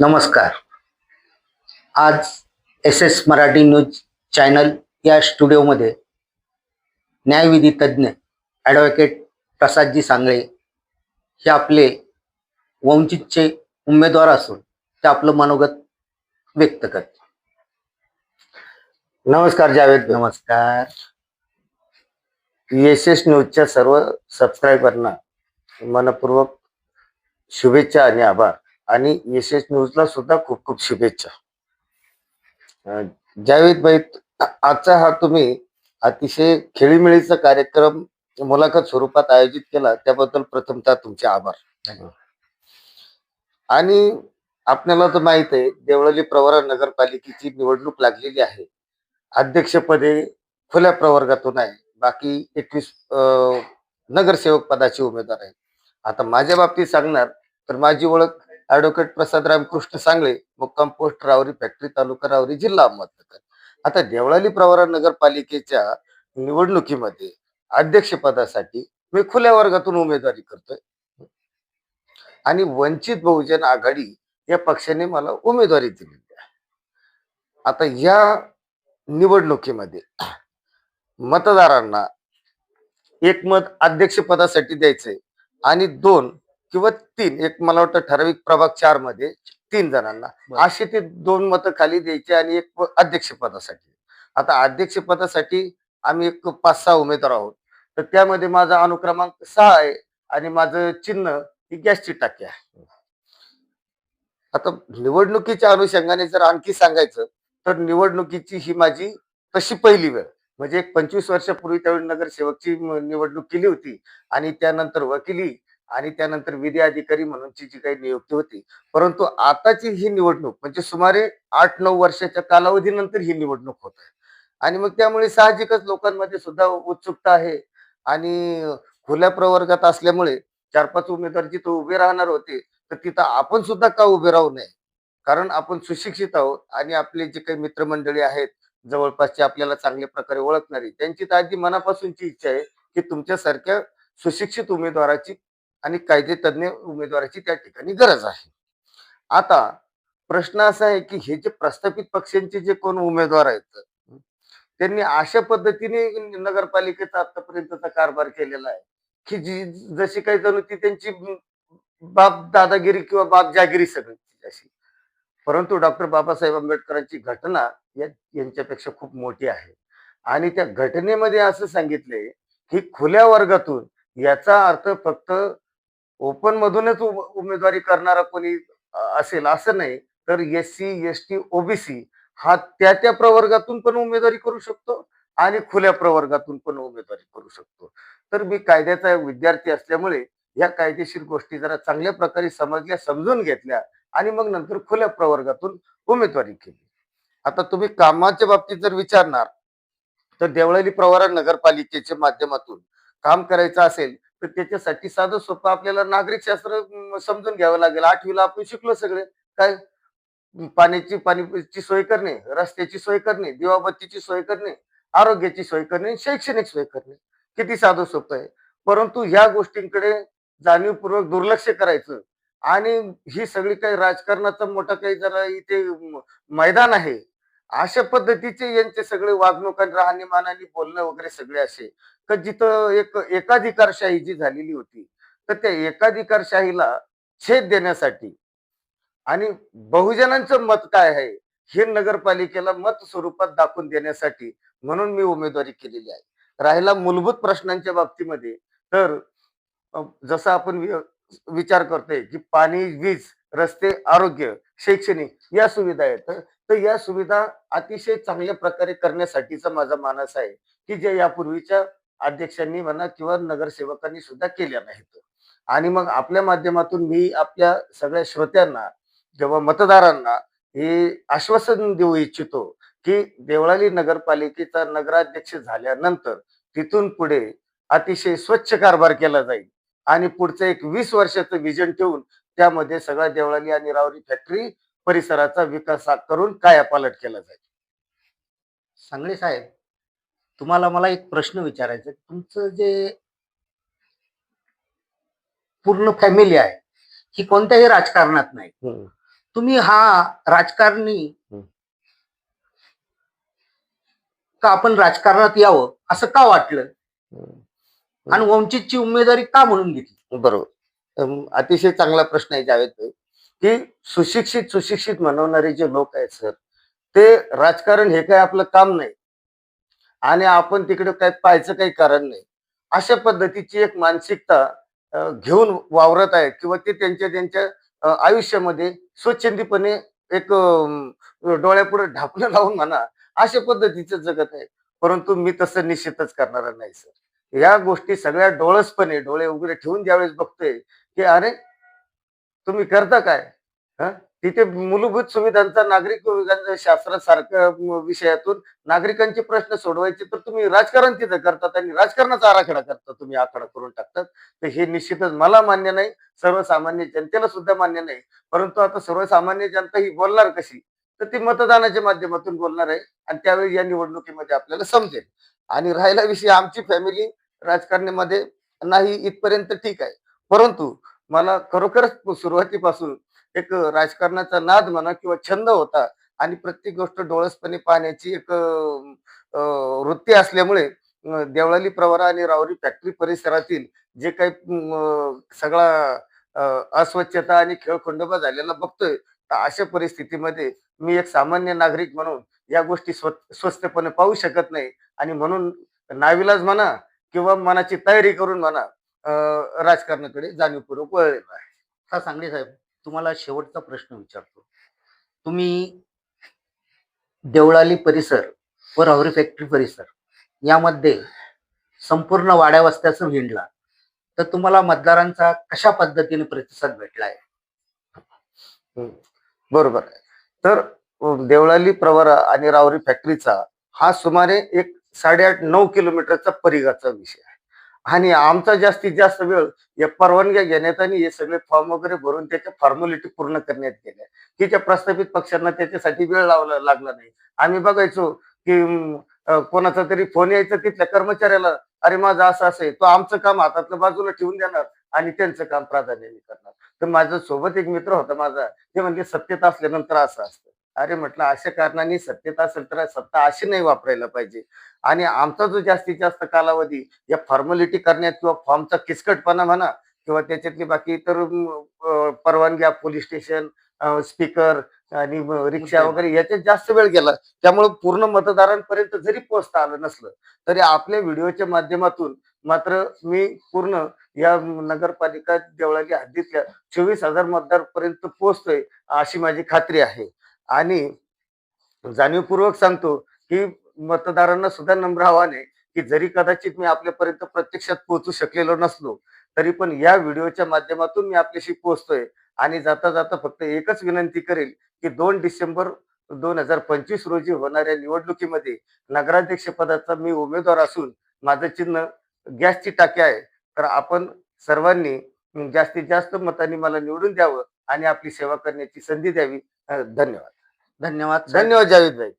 नमस्कार. आज S S Marathi news channel या स्टुडिओमध्ये न्यायविधी तज्ज्ञ ॲडव्होकेट प्रसादजी सांगळे हे आपले वंचितचे उमेदवार असून ते आपलं मनोगत व्यक्त करते नमस्कार जावेद. नमस्कार. एस एस न्यूजच्या सर्व सबस्क्रायबरना मनपूर्वक शुभेच्छा आणि आभार. आणि एस एस न्यूजला सुद्धा खूप खूप शुभेच्छा. जावेद भाई आजचा हा तुम्ही अतिशय खेळीमेळीचा कार्यक्रम मुलाखत स्वरूपात आयोजित केला त्याबद्दल प्रथमतः तुमचे आभार. आणि आपल्याला तर माहीत आहे देवळाली प्रवरा नगरपालिकेची निवडणूक लागलेली आहे. अध्यक्षपदे खुल्या प्रवर्गातून आहे. बाकी एकवीस नगरसेवक पदाचे उमेदवार आहेत. आता माझ्या बाबतीत सांगणार तर माझी ओळख ऍडव्होकेट प्रसाद रामकृष्ण सांगळे मुक्काम पोस्ट रावरी फॅक्टरी तालुका रावरी जिल्हा अहमदनगर. आता देवळाली प्रवरा नगरपालिकेच्या निवडणुकीमध्ये अध्यक्षपदासाठी मी खुल्या वर्गातून उमेदवारी करतोय. आणि वंचित बहुजन आघाडी या पक्षाने मला उमेदवारी दिलेली आहे. आता या निवडणुकीमध्ये मतदारांना एक मत अध्यक्षपदासाठी द्यायचंय आणि दोन किंवा तीन एक मला वाटतं ठराविक प्रभाग चारमध्ये तीन जणांना. असे ते दोन मतं खाली द्यायचे आणि एक अध्यक्षपदासाठी. आता अध्यक्षपदासाठी आम्ही एक पाच सहा उमेदवार आहोत. तर त्यामध्ये माझा अनुक्रमांक सहा आहे आणि माझं चिन्ह ही गॅसची टाकी आहे. आता निवडणुकीच्या अनुषंगाने जर आणखी सांगायचं तर निवडणुकीची ही माझी तशी पहिली वेळ. म्हणजे एक पंचवीस वर्षापूर्वी त्यावेळी नगरसेवकची निवडणूक केली होती आणि त्यानंतर वकिली आणि त्यानंतर विधी अधिकारी म्हणूनची जी काही नियुक्ती होती. परंतु आताची ही निवडणूक म्हणजे सुमारे आठ नऊ वर्षाच्या कालावधीनंतर ही निवडणूक होत आहे. आणि मग त्यामुळे साहजिकच लोकांमध्ये सुद्धा उत्सुकता आहे. आणि खुल्या प्रवर्गात असल्यामुळे चार पाच उमेदवार जिथं उभे राहणार होते तर तिथं आपण सुद्धा का उभे राहू नये? कारण आपण सुशिक्षित आहोत आणि आपले जे काही मित्रमंडळी आहेत जवळपासचे आपल्याला चांगल्या प्रकारे ओळखणारी त्यांची तर अगदी मनापासूनची इच्छा आहे की तुमच्यासारख्या सुशिक्षित उमेदवाराची आणि कायदे तज्ञ उमेदवाराची त्या ठिकाणी गरज आहे. आता प्रश्न असा आहे की हे जे प्रस्थापित पक्षांचे जे कोण उमेदवार आहेत त्यांनी अशा पद्धतीने नगरपालिकेचा आतापर्यंतचा कारभार केलेला आहे की जी जशी काही जणू ती त्यांची बाप दादागिरी किंवा बाप जागिरी सगळी अशी. परंतु डॉक्टर बाबासाहेब आंबेडकरांची घटना या यांच्यापेक्षा खूप मोठी आहे. आणि त्या घटनेमध्ये असं सांगितले की खुल्या वर्गातून याचा अर्थ फक्त ओपन मधूनच उमेदवारी करणारा कोणी असेल असं नाही. तर S C S T OBC हा त्या त्या प्रवर्गातून पण उमेदवारी करू शकतो आणि खुल्या प्रवर्गातून पण उमेदवारी करू शकतो. तर मी कायद्याचा विद्यार्थी असल्यामुळे या कायदेशीर गोष्टी जरा चांगल्या प्रकारे समजल्या समजून घेतल्या आणि मग नंतर खुल्या प्रवर्गातून उमेदवारी केली. आता तुम्ही कामाच्या बाबतीत जर विचारणार तर देवळाली प्रवरा नगरपालिकेच्या माध्यमातून काम करायचं असेल तर त्याच्यासाठी साधं सोपं आपल्याला नागरिक शास्त्र समजून घ्यावं लागेल. आठवीला आपण शिकलो सगळे. काय? पाण्याची पाणीची सोय करणे रस्त्याची सोय करणे दिवाबत्तीची सोय करणे आरोग्याची सोय करणे शैक्षणिक सोय करणे. किती साधं सोपं आहे. परंतु ह्या गोष्टींकडे जाणीवपूर्वक दुर्लक्ष करायचं. आणि ही सगळी काही राजकारणाचा मोठा काही जरा इथे मैदान आहे. अशा पद्धतीचे यांचे सगळे वागणूक आणि राहणीमानाने बोलणं वगैरे सगळे असे. तर जिथं एक एकाधिकारशाही जी झालेली होती तर त्या एकाधिकारशाहीला छेद देण्यासाठी आणि बहुजनांचं मत काय आहे हे नगरपालिकेला मत स्वरूपात दाखवून देण्यासाठी म्हणून मी उमेदवारी केलेली आहे. राहिला मूलभूत प्रश्नांच्या बाबतीमध्ये तर जसं आपण विचार करतोय की पाणी वीज रस्ते आरोग्य शैक्षणिक या सुविधा आहेत. तर या सुविधा अतिशय चांगल्या प्रकारे करण्यासाठीचा माझा मानस आहे की जे यापूर्वीच्या अध्यक्षांनी म्हणा किंवा नगरसेवकांनी सुद्धा केल्या नाहीत. आणि मग आपल्या माध्यमातून मी आपल्या सगळ्या श्रोत्यांना जेव्हा मतदारांना हे आश्वासन देऊ इच्छितो की देवळाली नगरपालिकेचा नगराध्यक्ष झाल्यानंतर तिथून पुढे अतिशय स्वच्छ कारभार केला जाईल. आणि पुढचं एक वीस वर्षाचं विजन ठेवून त्यामध्ये सगळ्या देवळाली आणि रावरी फॅक्टरी परिसराचा विकास करून कायापालट केला जाईल. सांगळे साहेब तुम्हाला मला एक प्रश्न विचारायचा. तुमचं जे पूर्ण फॅमिली आहे ही कोणत्याही राजकारणात नाही. तुम्ही हा राजकारणी. का आपण राजकारणात यावं असं का वाटलं? आणि वंचितची उमेदवारी का म्हणून घेतली? बरोबर. अतिशय चांगला प्रश्न आहे जावेद की सुशिक्षित सुशिक्षित म्हणवणारे जे लोक आहेत सर ते राजकारण हे काय आपलं काम नाही. आणि आपण तिकडे काय पाहायचं काही कारण नाही. अशा पद्धतीची एक मानसिकता घेऊन वावरत आहेत किंवा ते त्यांच्या त्यांच्या आयुष्यामध्ये स्वच्छंदीपणे एक डोळ्यापुढे ढापणं लावून म्हणा अशा पद्धतीचं जगत आहे परंतु मी तसं निश्चितच करणार नाही सर. या गोष्टी सगळ्या डोळसपणे डोळे उघडे ठेवून ज्यावेळेस बघतोय की अरे तुम्ही करता काय? हा? तिथे मूलभूत सुविधांचा नागरिक शास्त्रासारख्या विषयातून नागरिकांचे प्रश्न सोडवायचे तर तुम्ही राजकारण तिथे करतात आणि राजकारणाचा आराखडा करता तुम्ही आखाडा करून टाकतात. तर हे निश्चितच मला मान्य नाही सर्वसामान्य जनतेला सुद्धा मान्य नाही. परंतु आता सर्वसामान्य जनता ही बोलणार कशी? तर ती मतदानाच्या माध्यमातून बोलणार आहे आणि त्यावेळी या निवडणुकीमध्ये आपल्याला समजेल. आणि राहिला विषय आमची फॅमिली राजकारणामध्ये नाही इथपर्यंत ठीक आहे. परंतु मला खरोखरच सुरुवातीपासून एक राजकारणाचा नाद म्हणा किंवा छंद होता आणि प्रत्येक गोष्ट डोळसपणे पाहण्याची एक वृत्ती असल्यामुळे देवळाली प्रवरा आणि रावरी फॅक्टरी परिसरातील जे काही सगळा अस्वच्छता आणि खेळखंडोबा झालेला बघतोय तर अशा परिस्थितीमध्ये मी एक सामान्य नागरिक म्हणून या गोष्टी स्व स्वस्तपणे पाहू शकत नाही. आणि म्हणून नाविलाज म्हणा किंवा मनाची तयारी करून म्हणा राजकारणाकडे जाणीवपूर्वक वळलेलो आहे आता सांगली साहेब तुम्हाला शेवटचा प्रश्न विचारतो. तुम्ही देवळाली परिसर व राहुरी फॅक्टरी परिसर यामध्ये संपूर्ण वाड्या वस्त्याचं हिंडला तर तुम्हाला मतदारांचा कशा पद्धतीने प्रतिसाद भेटलाय? बरोबर तर देवळाली प्रवरा आणि रावरी फॅक्टरीचा हा सुमारे एक साडेआठ नऊ किलोमीटरचा परिघाचा विषय आणि आमचा जास्तीत जास्त वेळ या परवानग्या घेण्यात आणि हे सगळे फॉर्म वगैरे भरून त्याच्या फॉर्मॅलिटी पूर्ण करण्यात गेल्या की त्या प्रस्थापित पक्षांना त्याच्यासाठी वेळ लावला लागला नाही. आम्ही बघायचो की कोणाचा तरी फोन यायचा तिथल्या कर्मचाऱ्याला अरे माझं असं असं आहे. तो आमचं काम हातातलं बाजूला ठेवून देणार आणि त्यांचं काम प्राधान्याने करणार. तर माझ्या सोबत एक मित्र होता माझा ते म्हणजे सत्तेत असल्यानंतर असं असतं. अरे म्हटलं अशा कारणाने सत्तेत असेल तर सत्ता अशी नाही वापरायला पाहिजे. आणि आमचा जो जास्तीत जास्त कालावधी या फॉर्मॅलिटी करण्यात किंवा फॉर्मचा किचकटपणा म्हणा किंवा त्याच्यातली बाकी इतर परवानग्या पोलीस स्टेशन स्पीकर आणि रिक्षा वगैरे याच्यात जास्त वेळ गेला त्यामुळे पूर्ण मतदारांपर्यंत जरी पोहोचता आलं नसलं तरी आपल्या व्हिडिओच्या माध्यमातून मात्र मी पूर्ण या नगरपालिका देवळाली हद्दीतल्या चोवीस हजार मतदार पर्यंत पोहोचतोय अशी माझी खात्री आहे. आणि जाणीवपूर्वक सांगतो की मतदारांना सुद्धा नम्र हवा नाही की जरी कदाचित मी आपल्यापर्यंत प्रत्यक्षात पोहोचू शकलेलो नसलो तरी पण या व्हिडिओच्या माध्यमातून मी आपल्याशी पोहोचतोय. आणि जाता जाता फक्त एकच विनंती करेल की दोन डिसेंबर दोन हजार पंचवीस रोजी होणाऱ्या निवडणुकीमध्ये नगराध्यक्ष पदाचा मी उमेदवार असून माझं चिन्ह गॅसची टाकी आहे. तर आपण सर्वांनी जास्तीत जास्त मतांनी मला निवडून द्यावं आणि आपली सेवा करण्याची संधी द्यावी. धन्यवाद. धन्यवाद धन्यवाद जावेद भाई.